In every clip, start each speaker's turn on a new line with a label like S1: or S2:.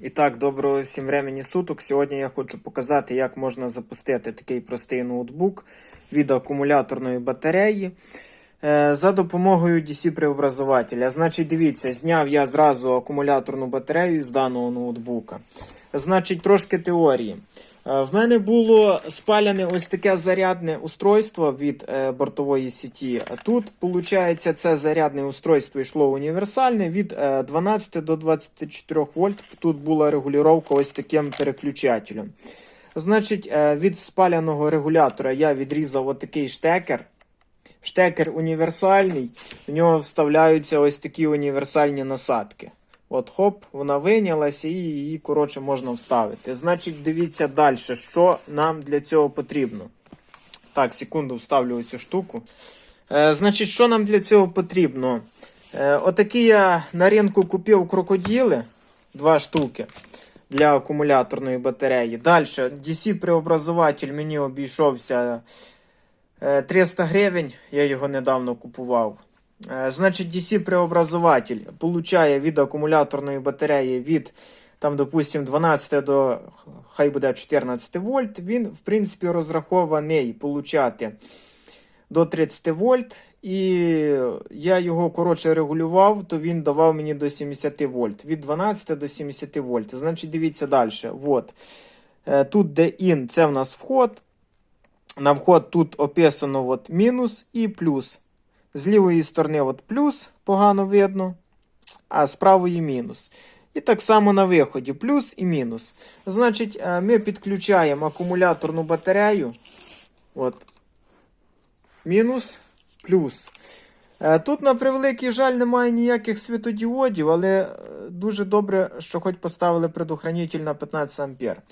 S1: І так, доброго всім времені суток. Сьогодні я хочу показати, як можна запустити такий простий ноутбук від акумуляторної батареї е, за допомогою DC-преобразователя. Значить, дивіться, зняв я зразу акумуляторну батарею з даного ноутбука. Значить, трошки теорії. Е, В мене було спаляне ось таке зарядне устройство від е, бортової сіті. Тут, виходить, це зарядне устройство йшло універсальне від е, 12 до 24 вольт. Тут була регулювання ось таким переключателем. Значить, е, від спаляного регулятора я відрізав отакий штекер. Штекер універсальний, в нього вставляються ось такі універсальні насадки. От хоп, вона вийнялася і її, коротше, можна вставити. Значить, дивіться далі, що нам для цього потрібно. Так, секунду вставлю цю штуку. Е, значить, що нам для цього потрібно? Е, отакі я на ринку купив крокоділи, два штуки для акумуляторної батареї. Далі, DC-преобразователь мені обійшовся е, 300 гривень, я його недавно купував. Е, Значить, DC-преобразователь получає від акумуляторної батареї від, там, допустим, 12 до хай буде 14 вольт. Він, в принципі, розрахований получати до 30 вольт. І я його коротше регулював, то він давав мені до 70 вольт. Від 12 до 70 вольт. Значить, дивіться далі. Вот. Е, Тут, де IN, це в нас вход. На вход тут описано от мінус і плюс. З лівої сторони от плюс погано видно, а з правої мінус. І так само на виході плюс і мінус. Значить, е, ми підключаємо акумуляторну батарею. От. Мінус, плюс. Е, Тут, на превеликий жаль, немає ніяких світодіодів, але е, дуже добре, що хоч поставили предохранитель на 15 ампер.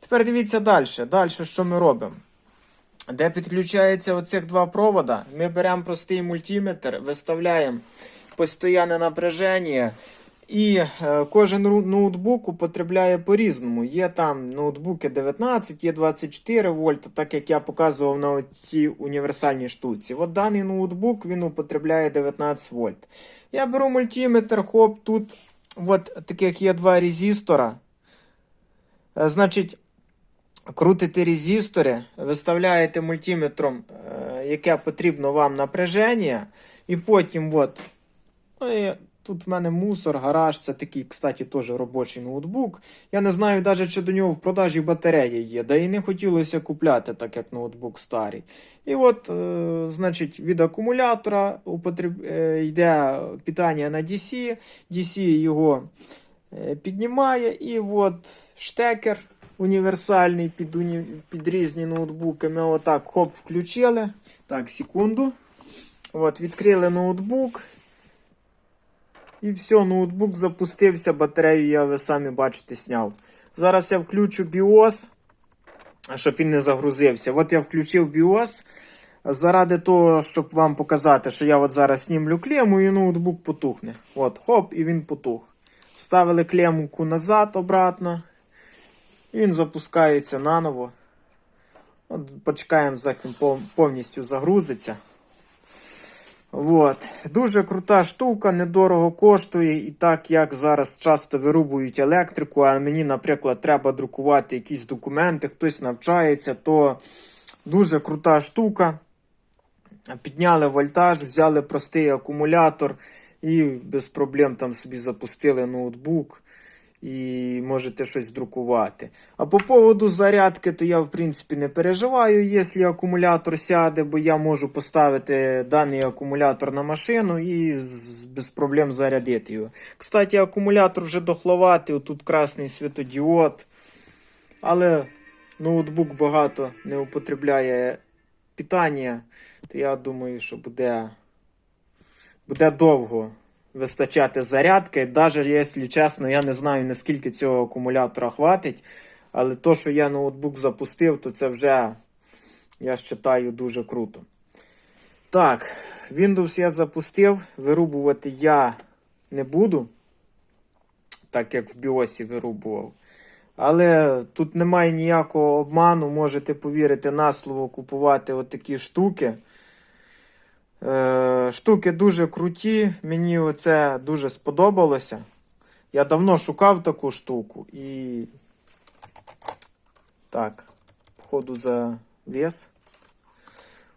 S1: Тепер дивіться далі. Далі, що ми робимо? Де підключається оцих два провода, ми беремо простий мультиметр, виставляємо постійне напряження, і е, кожен ноутбук употребляє по-різному. Є там ноутбуки 19, є 24 вольта, так як я показував на цій універсальній штуці. От даний ноутбук він употребляє 19 вольт. Я беру мультиметр, хоп, тут от таких є два резистора. Е, Значить, крутите резистори, виставляєте мультиметром, е, яке потрібно вам напряження, і потім от, ну, тут в мене мусор, гараж, це такий, кстати, теж робочий ноутбук. Я не знаю навіть, чи до нього в продажі батарея є, да і не хотілося купляти, так як ноутбук старий. І от, е, значить, від акумулятора употреб... е, йде питання на DC, DC його е, піднімає, і от штекер універсальний під, уні... під різні ноутбуки. Ми отак хоп включили. Так, секунду. От, відкрили ноутбук. І все, ноутбук запустився, батарею я ви самі бачите сняв. Зараз я включу BIOS, щоб він не загрузився. От я включив BIOS. Заради того, щоб вам показати, що я от зараз знімлю клему і ноутбук потухне. От, хоп, і він потух. Вставили клемку назад обратно. Він запускається наново. От, почекаємо, заки він повністю загрузиться. От. Дуже крута штука, недорого коштує. І так як зараз часто вирубують електрику, а мені, наприклад, треба друкувати якісь документи, хтось навчається, то дуже крута штука. Підняли вольтаж, взяли простий акумулятор і без проблем там собі запустили ноутбук і можете щось друкувати. А по поводу зарядки, то я в принципі не переживаю, якщо акумулятор сяде, бо я можу поставити даний акумулятор на машину і без проблем зарядити його. Кстати, акумулятор вже дохловатий, тут красний світодіод, але ноутбук багато не употребляє питання, то я думаю, що буде, буде довго вистачати зарядки. Навіть, якщо чесно, я не знаю, наскільки цього акумулятора хватить. Але то, що я ноутбук запустив, то це вже, я вважаю, дуже круто. Так, Windows я запустив. Вирубувати я не буду, так як в BIOS вирубував. Але тут немає ніякого обману, можете повірити на слово, купувати отакі штуки. Е, штуки дуже круті, мені оце дуже сподобалося. Я давно шукав таку штуку і. Так, походу за вес.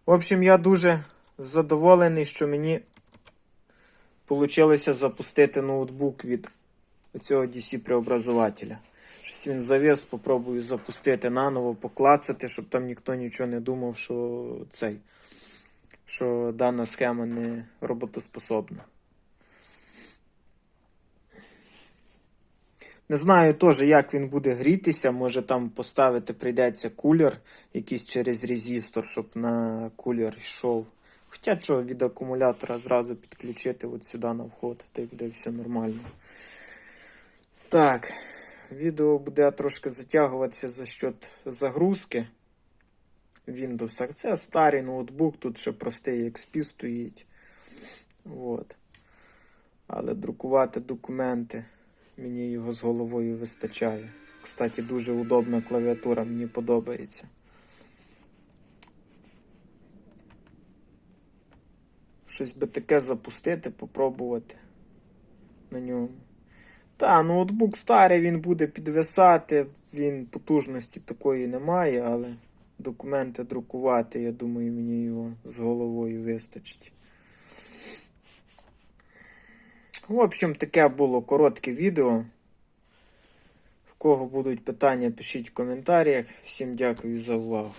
S1: В общем, я дуже задоволений, що мені вийшло запустити ноутбук від цього DC преобразователя. Щось він завес, попробую запустити наново, поклацати, щоб там ніхто нічого не думав, що цей, що дана схема не роботоспособна. Не знаю теж, як він буде грітися. Може там поставити прийдеться кулер якийсь через резистор, щоб на кулер йшов. Хоча що від акумулятора зразу підключити от сюди на вход, та й буде все нормально. Так, відео буде трошки затягуватися за счет загрузки Windows. Це старий ноутбук, тут ще простий XP стоїть. От. Але друкувати документи мені його з головою вистачає. Кстати, дуже удобна клавіатура, мені подобається. Щось би таке запустити, попробувати на ньому. Та, ноутбук старий, він буде підвисати, він потужності такої немає, але документи друкувати, я думаю, мені його з головою вистачить. В общем, таке було коротке відео. В кого будуть питання, пишіть в коментарях. Всім дякую за увагу.